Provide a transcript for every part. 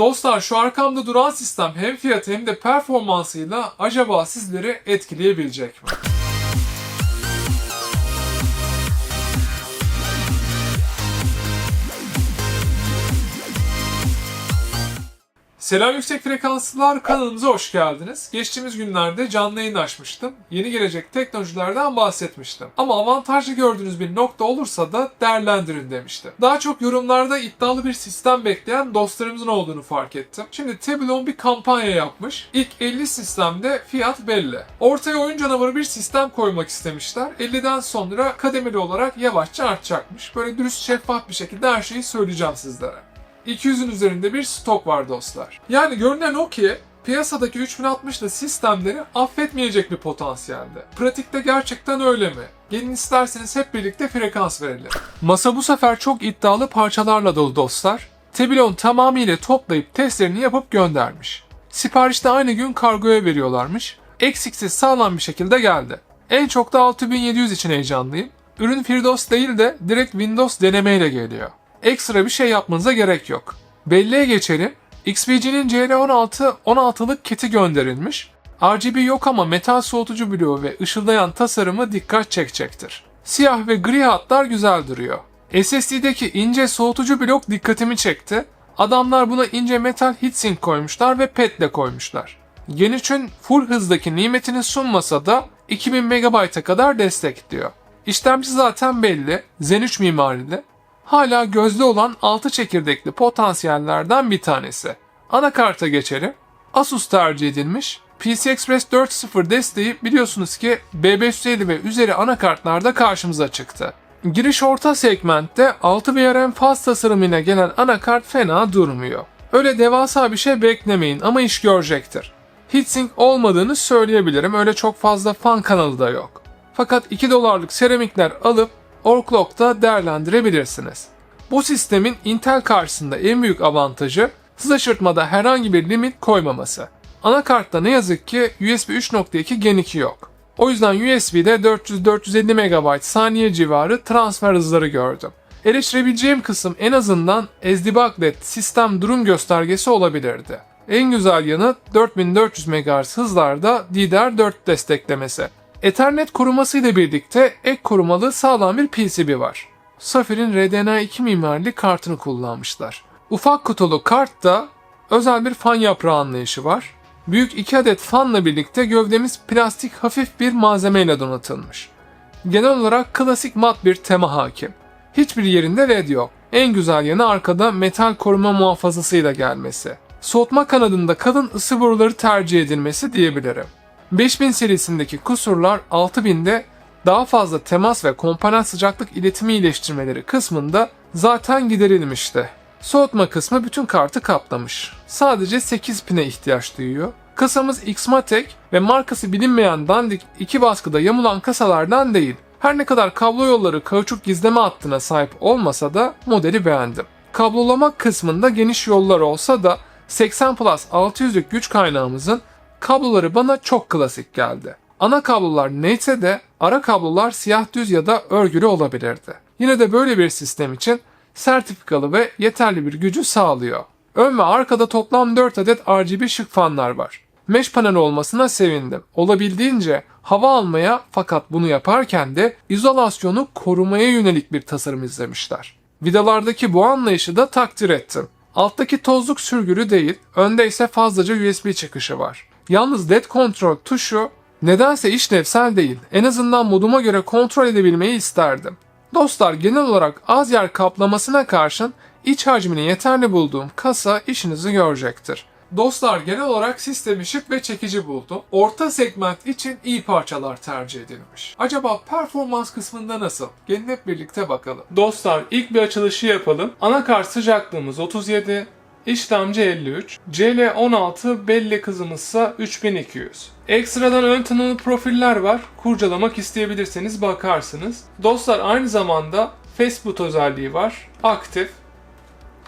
Dostlar şu arkamda duran sistem hem fiyatı hem de performansıyla acaba sizleri etkileyebilecek mi? Selam yüksek frekanslılar kanalımıza hoş geldiniz. Geçtiğimiz günlerde canlı yayın açmıştım. Yeni gelecek teknolojilerden bahsetmiştim. Ama avantajlı gördüğünüz bir nokta olursa da değerlendirin demiştim. Daha çok yorumlarda iddialı bir sistem bekleyen dostlarımızın olduğunu fark ettim. Şimdi Tebilon bir kampanya yapmış. İlk 50 sistemde fiyat belli. Ortaya oyun canavarı bir sistem koymak istemişler. 50'den sonra kademeli olarak yavaşça artacakmış. Böyle dürüst şeffaf bir şekilde her şeyi söyleyeceğim sizlere. 200'ün üzerinde bir stok var dostlar. Yani görünen o ki piyasadaki 3060'lı sistemleri affetmeyecek bir potansiyelde. Pratikte gerçekten öyle mi? Gelin isterseniz hep birlikte frekans verelim. Masa bu sefer çok iddialı parçalarla dolu dostlar. Tebilon tamamıyla toplayıp testlerini yapıp göndermiş. Siparişte aynı gün kargoya veriyorlarmış. Eksiksiz sağlam bir şekilde geldi. En çok da 6700 için heyecanlıyım. Ürün Firdos değil de direkt Windows denemeyle geliyor ekstra bir şey yapmanıza gerek yok. Belleğe geçelim. XPG'nin CL16 16'lık kiti gönderilmiş. RGB yok ama metal soğutucu bloğu ve ışıldayan tasarımı dikkat çekecektir. Siyah ve gri hatlar güzel duruyor. SSD'deki ince soğutucu blok dikkatimi çekti. Adamlar buna ince metal heatsink koymuşlar ve petle koymuşlar. Gen 3'ün full hızdaki nimetini sunmasa da 2000 MB'a kadar destekliyor. İşlemci zaten belli, Zen 3 mimarili hala gözde olan 6 çekirdekli potansiyellerden bir tanesi. Anakarta geçelim. Asus tercih edilmiş. PC Express 4.0 desteği biliyorsunuz ki B550 ve üzeri anakartlarda karşımıza çıktı. Giriş orta segmentte 6 VRM faz tasarımıyla gelen anakart fena durmuyor. Öyle devasa bir şey beklemeyin ama iş görecektir. Heatsink olmadığını söyleyebilirim öyle çok fazla fan kanalı da yok. Fakat 2 dolarlık seramikler alıp Overclock'ta değerlendirebilirsiniz. Bu sistemin Intel karşısında en büyük avantajı hız aşırtmada herhangi bir limit koymaması. Anakartta ne yazık ki USB 3.2 Gen 2 yok. O yüzden USB'de 400-450 MB saniye civarı transfer hızları gördüm. Eleştirebileceğim kısım en azından SDBug LED sistem durum göstergesi olabilirdi. En güzel yanı 4400 MHz hızlarda DDR4 desteklemesi. Ethernet korumasıyla birlikte ek korumalı sağlam bir PCB var. Safir'in RDNA 2 mimarili kartını kullanmışlar. Ufak kutulu kartta özel bir fan yaprağı anlayışı var. Büyük 2 adet fanla birlikte gövdemiz plastik hafif bir malzemeyle donatılmış. Genel olarak klasik mat bir tema hakim. Hiçbir yerinde led yok. En güzel yanı arkada metal koruma muhafazasıyla gelmesi. Soğutma kanadında kalın ısı boruları tercih edilmesi diyebilirim. 5000 serisindeki kusurlar 6000'de daha fazla temas ve komponent sıcaklık iletimi iyileştirmeleri kısmında zaten giderilmişti. Soğutma kısmı bütün kartı kaplamış. Sadece 8 pine ihtiyaç duyuyor. Kasamız Xmatek ve markası bilinmeyen dandik iki baskıda yamulan kasalardan değil. Her ne kadar kablo yolları kauçuk gizleme hattına sahip olmasa da modeli beğendim. Kablolama kısmında geniş yollar olsa da 80 Plus 600'lük güç kaynağımızın kabloları bana çok klasik geldi. Ana kablolar neyse de ara kablolar siyah düz ya da örgülü olabilirdi. Yine de böyle bir sistem için sertifikalı ve yeterli bir gücü sağlıyor. Ön ve arkada toplam 4 adet RGB ışık fanlar var. Mesh panel olmasına sevindim. Olabildiğince hava almaya fakat bunu yaparken de izolasyonu korumaya yönelik bir tasarım izlemişler. Vidalardaki bu anlayışı da takdir ettim. Alttaki tozluk sürgülü değil, önde ise fazlaca USB çıkışı var. Yalnız LED kontrol tuşu nedense işlevsel değil. En azından moduma göre kontrol edebilmeyi isterdim. Dostlar genel olarak az yer kaplamasına karşın iç hacmini yeterli bulduğum kasa işinizi görecektir. Dostlar genel olarak sistemi şık ve çekici buldum. Orta segment için iyi parçalar tercih edilmiş. Acaba performans kısmında nasıl? Gelin hep birlikte bakalım. Dostlar ilk bir açılışı yapalım. Anakart sıcaklığımız 37, İşlemci 53, CL16 belli kızımızsa 3200. Ekstradan ön tanımlı profiller var. Kurcalamak isteyebilirseniz bakarsınız. Dostlar aynı zamanda Facebook özelliği var. Aktif.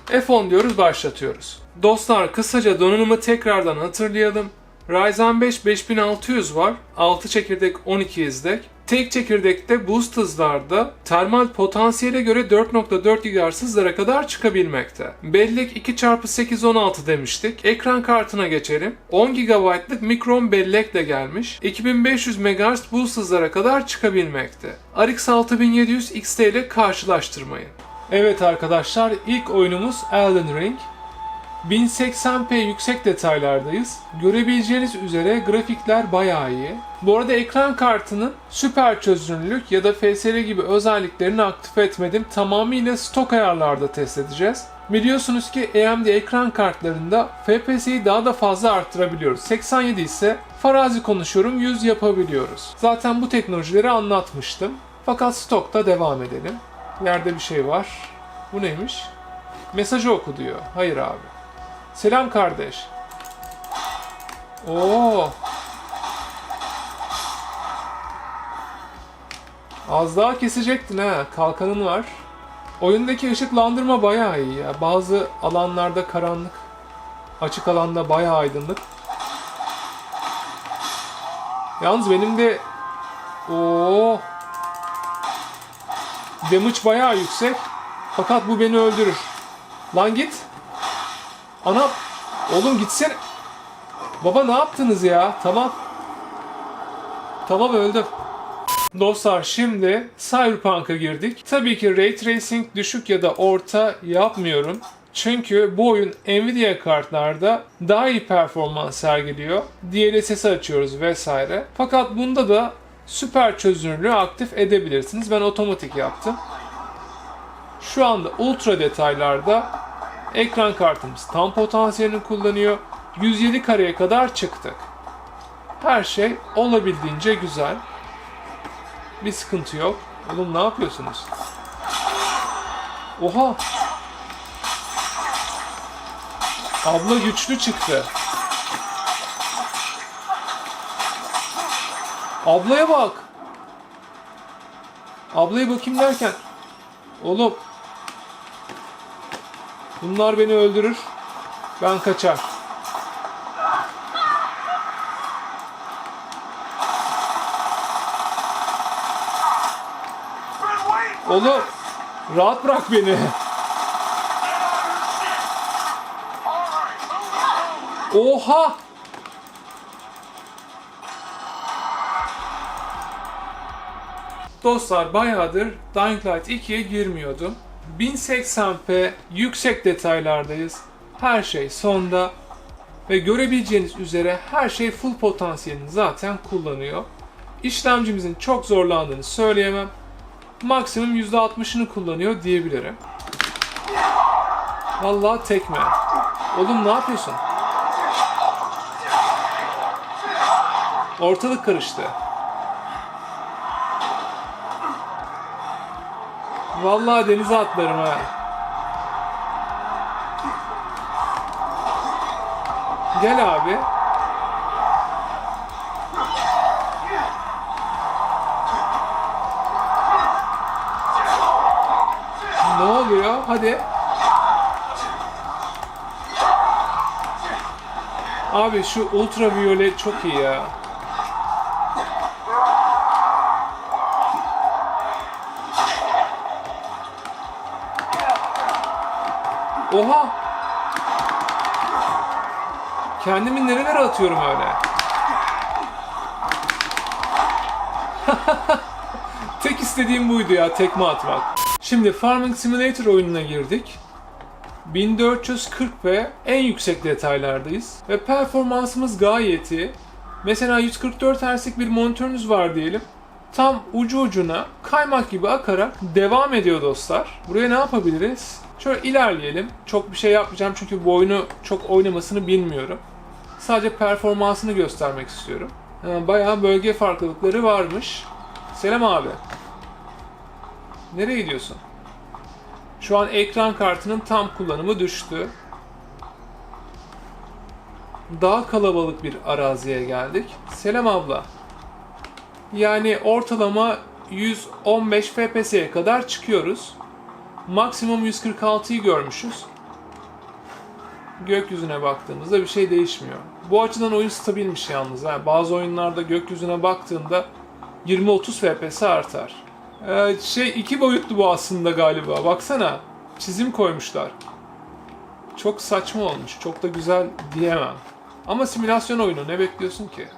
F10 diyoruz başlatıyoruz. Dostlar kısaca donanımı tekrardan hatırlayalım. Ryzen 5 5600 var. 6 çekirdek 12 izdek. Tek çekirdekte boost hızlarda termal potansiyele göre 4.4 GHz hızlara kadar çıkabilmekte. Bellek 2x816 demiştik. Ekran kartına geçelim. 10 GB'lık mikron bellek de gelmiş. 2500 MHz boost hızlara kadar çıkabilmekte. RX 6700 XT ile karşılaştırmayın. Evet arkadaşlar ilk oyunumuz Elden Ring. 1080p yüksek detaylardayız. Görebileceğiniz üzere grafikler bayağı iyi. Bu arada ekran kartının süper çözünürlük ya da FSR gibi özelliklerini aktif etmedim. Tamamıyla stok ayarlarda test edeceğiz. Biliyorsunuz ki AMD ekran kartlarında FPS'yi daha da fazla arttırabiliyoruz. 87 ise farazi konuşuyorum 100 yapabiliyoruz. Zaten bu teknolojileri anlatmıştım. Fakat stokta devam edelim. Yerde bir şey var. Bu neymiş? Mesajı oku diyor. Hayır abi. Selam kardeş. Oo. Az daha kesecektin ha. Kalkanın var. Oyundaki ışıklandırma bayağı iyi ya. Bazı alanlarda karanlık. Açık alanda bayağı aydınlık. Yalnız benim de Oo. Damage bayağı yüksek. Fakat bu beni öldürür. Lan git. Ana oğlum gitsene. Baba ne yaptınız ya? Tamam. Tamam öldüm. Dostlar şimdi Cyberpunk'a girdik. Tabii ki Ray Tracing düşük ya da orta yapmıyorum. Çünkü bu oyun Nvidia kartlarda daha iyi performans sergiliyor. DLSS açıyoruz vesaire. Fakat bunda da süper çözünürlüğü aktif edebilirsiniz. Ben otomatik yaptım. Şu anda ultra detaylarda ekran kartımız tam potansiyelini kullanıyor. 107 kareye kadar çıktık. Her şey olabildiğince güzel. Bir sıkıntı yok. Oğlum ne yapıyorsunuz? Oha! Abla güçlü çıktı. Ablaya bak. Ablaya bakayım derken. Oğlum. Bunlar beni öldürür. Ben kaçar. Oğlum. Rahat bırak beni. Oha! Dostlar bayağıdır Dying Light 2'ye girmiyordum. 1080p yüksek detaylardayız. Her şey sonda ve görebileceğiniz üzere her şey full potansiyelini zaten kullanıyor. İşlemcimizin çok zorlandığını söyleyemem. Maksimum %60'ını kullanıyor diyebilirim. Vallahi tekme. Oğlum ne yapıyorsun? Ortalık karıştı. Vallahi denize atlarım ha. Gel abi. Ne oluyor? Hadi. Abi şu ultraviyole çok iyi ya. Oha! Kendimi nerelere atıyorum öyle? Tek istediğim buydu ya, tekme atmak. Şimdi Farming Simulator oyununa girdik. 1440p en yüksek detaylardayız. Ve performansımız gayet iyi. Mesela 144 Hz'lik bir monitörünüz var diyelim. Tam ucu ucuna kaymak gibi akarak devam ediyor dostlar. Buraya ne yapabiliriz? Şöyle ilerleyelim. Çok bir şey yapmayacağım çünkü bu oyunu çok oynamasını bilmiyorum. Sadece performansını göstermek istiyorum. Bayağı bölge farklılıkları varmış. Selam abi. Nereye gidiyorsun? Şu an ekran kartının tam kullanımı düştü. Daha kalabalık bir araziye geldik. Selam abla. Yani ortalama 115 FPS'ye kadar çıkıyoruz. Maksimum 146'yı görmüşüz. Gökyüzüne baktığımızda bir şey değişmiyor. Bu açıdan oyun stabilmiş yalnız. ha. Bazı oyunlarda gökyüzüne baktığında 20-30 FPS artar. Ee, şey iki boyutlu bu aslında galiba. Baksana. Çizim koymuşlar. Çok saçma olmuş. Çok da güzel diyemem. Ama simülasyon oyunu ne bekliyorsun ki?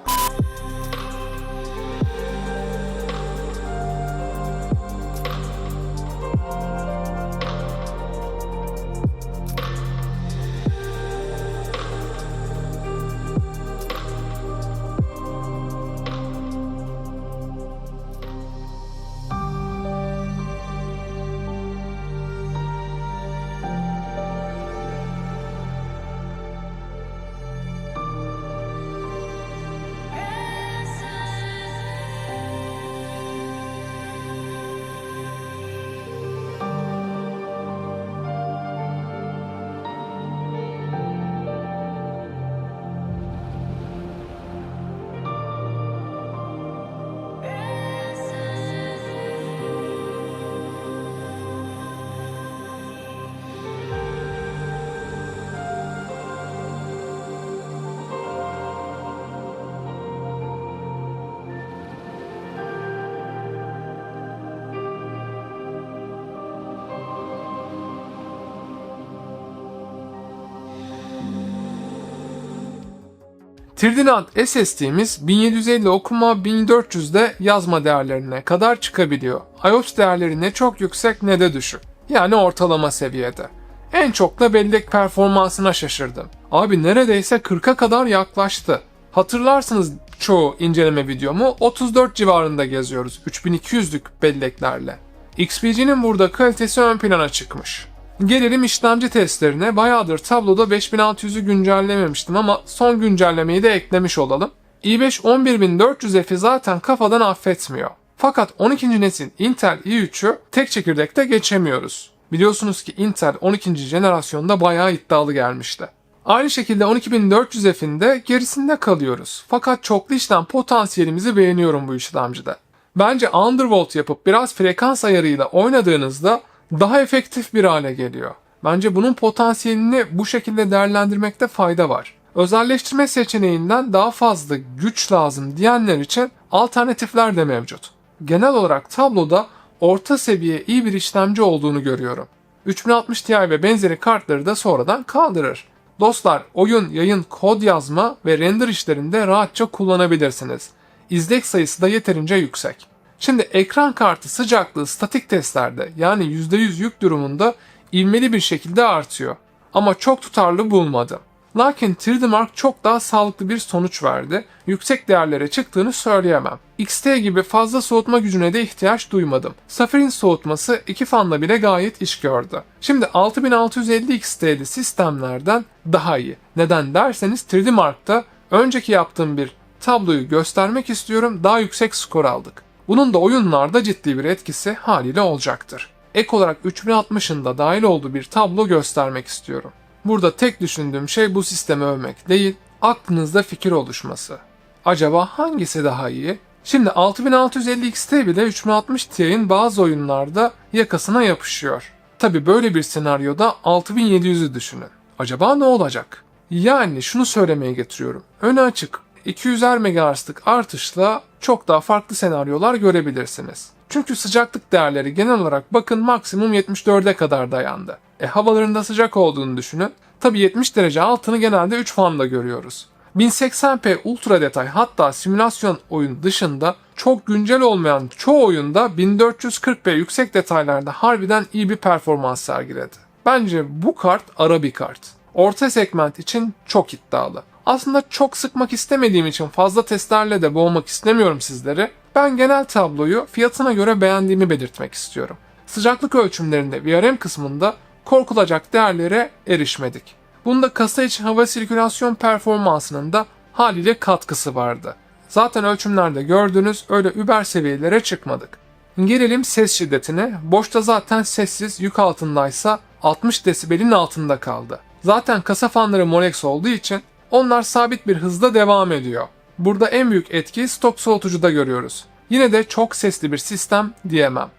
Tridinant SSD'miz 1750 okuma 1400'de yazma değerlerine kadar çıkabiliyor. IOPS değerleri ne çok yüksek ne de düşük. Yani ortalama seviyede. En çok da bellek performansına şaşırdım. Abi neredeyse 40'a kadar yaklaştı. Hatırlarsınız çoğu inceleme videomu 34 civarında geziyoruz 3200'lük belleklerle. XPG'nin burada kalitesi ön plana çıkmış. Gelelim işlemci testlerine. Bayağıdır tabloda 5600'ü güncellememiştim ama son güncellemeyi de eklemiş olalım. i5 11400F'i zaten kafadan affetmiyor. Fakat 12. nesil Intel i3'ü tek çekirdekte geçemiyoruz. Biliyorsunuz ki Intel 12. jenerasyonda bayağı iddialı gelmişti. Aynı şekilde 12400F'in de gerisinde kalıyoruz. Fakat çoklu işlem potansiyelimizi beğeniyorum bu işlemcide. Bence undervolt yapıp biraz frekans ayarıyla oynadığınızda daha efektif bir hale geliyor. Bence bunun potansiyelini bu şekilde değerlendirmekte fayda var. Özelleştirme seçeneğinden daha fazla güç lazım diyenler için alternatifler de mevcut. Genel olarak tabloda orta seviye iyi bir işlemci olduğunu görüyorum. 3060 Ti ve benzeri kartları da sonradan kaldırır. Dostlar oyun, yayın, kod yazma ve render işlerinde rahatça kullanabilirsiniz. İzlek sayısı da yeterince yüksek. Şimdi ekran kartı sıcaklığı statik testlerde yani %100 yük durumunda ivmeli bir şekilde artıyor. Ama çok tutarlı bulmadım. Lakin 3D Mark çok daha sağlıklı bir sonuç verdi. Yüksek değerlere çıktığını söyleyemem. XT gibi fazla soğutma gücüne de ihtiyaç duymadım. Sapphir'in soğutması iki fanla bile gayet iş gördü. Şimdi 6650 XT'li sistemlerden daha iyi. Neden derseniz 3D Mark'ta önceki yaptığım bir tabloyu göstermek istiyorum. Daha yüksek skor aldık. Bunun da oyunlarda ciddi bir etkisi haliyle olacaktır. Ek olarak 3060'ın da dahil olduğu bir tablo göstermek istiyorum. Burada tek düşündüğüm şey bu sistemi övmek değil, aklınızda fikir oluşması. Acaba hangisi daha iyi? Şimdi 6650 XT bile 3060 Ti'nin bazı oyunlarda yakasına yapışıyor. Tabi böyle bir senaryoda 6700'ü düşünün. Acaba ne olacak? Yani şunu söylemeye getiriyorum. Önü açık 200'er MHz'lık artışla çok daha farklı senaryolar görebilirsiniz. Çünkü sıcaklık değerleri genel olarak bakın maksimum 74'e kadar dayandı. E havalarında sıcak olduğunu düşünün. Tabi 70 derece altını genelde 3 fanla görüyoruz. 1080p ultra detay hatta simülasyon oyun dışında çok güncel olmayan çoğu oyunda 1440p yüksek detaylarda harbiden iyi bir performans sergiledi. Bence bu kart ara bir kart. Orta segment için çok iddialı. Aslında çok sıkmak istemediğim için fazla testlerle de boğmak istemiyorum sizleri. Ben genel tabloyu fiyatına göre beğendiğimi belirtmek istiyorum. Sıcaklık ölçümlerinde VRM kısmında korkulacak değerlere erişmedik. Bunda kasa içi hava sirkülasyon performansının da haliyle katkısı vardı. Zaten ölçümlerde gördüğünüz öyle über seviyelere çıkmadık. Gelelim ses şiddetine. Boşta zaten sessiz, yük altındaysa 60 desibelin altında kaldı. Zaten kasa fanları Molex olduğu için onlar sabit bir hızla devam ediyor. Burada en büyük etkiyi stok soğutucuda görüyoruz. Yine de çok sesli bir sistem diyemem.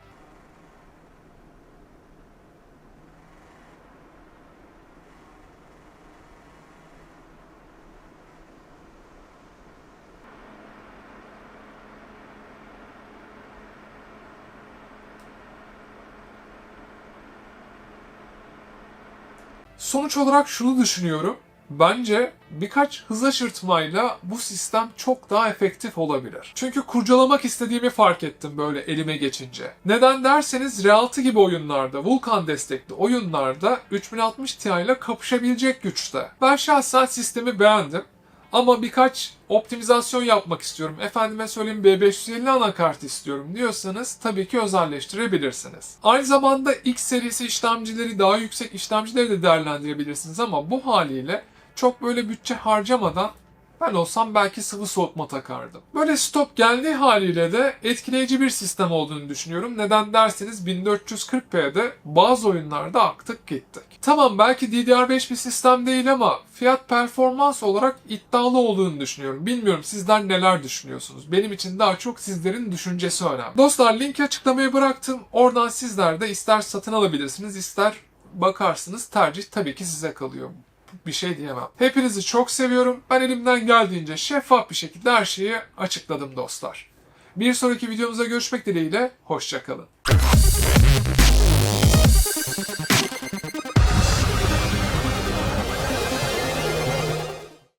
Sonuç olarak şunu düşünüyorum. Bence birkaç hız aşırtmayla bu sistem çok daha efektif olabilir. Çünkü kurcalamak istediğimi fark ettim böyle elime geçince. Neden derseniz Realty gibi oyunlarda, Vulkan destekli oyunlarda 3060 Ti ile kapışabilecek güçte. Ben şahsen sistemi beğendim. Ama birkaç optimizasyon yapmak istiyorum. Efendime söyleyeyim B550 anakart istiyorum diyorsanız tabii ki özelleştirebilirsiniz. Aynı zamanda X serisi işlemcileri daha yüksek işlemcileri de değerlendirebilirsiniz ama bu haliyle çok böyle bütçe harcamadan ben olsam belki sıvı soğutma takardım. Böyle stop geldiği haliyle de etkileyici bir sistem olduğunu düşünüyorum. Neden derseniz 1440p'de bazı oyunlarda aktık gittik. Tamam belki DDR5 bir sistem değil ama fiyat performans olarak iddialı olduğunu düşünüyorum. Bilmiyorum sizler neler düşünüyorsunuz. Benim için daha çok sizlerin düşüncesi önemli. Dostlar linki açıklamaya bıraktım. Oradan sizler de ister satın alabilirsiniz ister bakarsınız. Tercih tabii ki size kalıyor bir şey diyemem. Hepinizi çok seviyorum. Ben elimden geldiğince şeffaf bir şekilde her şeyi açıkladım dostlar. Bir sonraki videomuzda görüşmek dileğiyle. Hoşçakalın.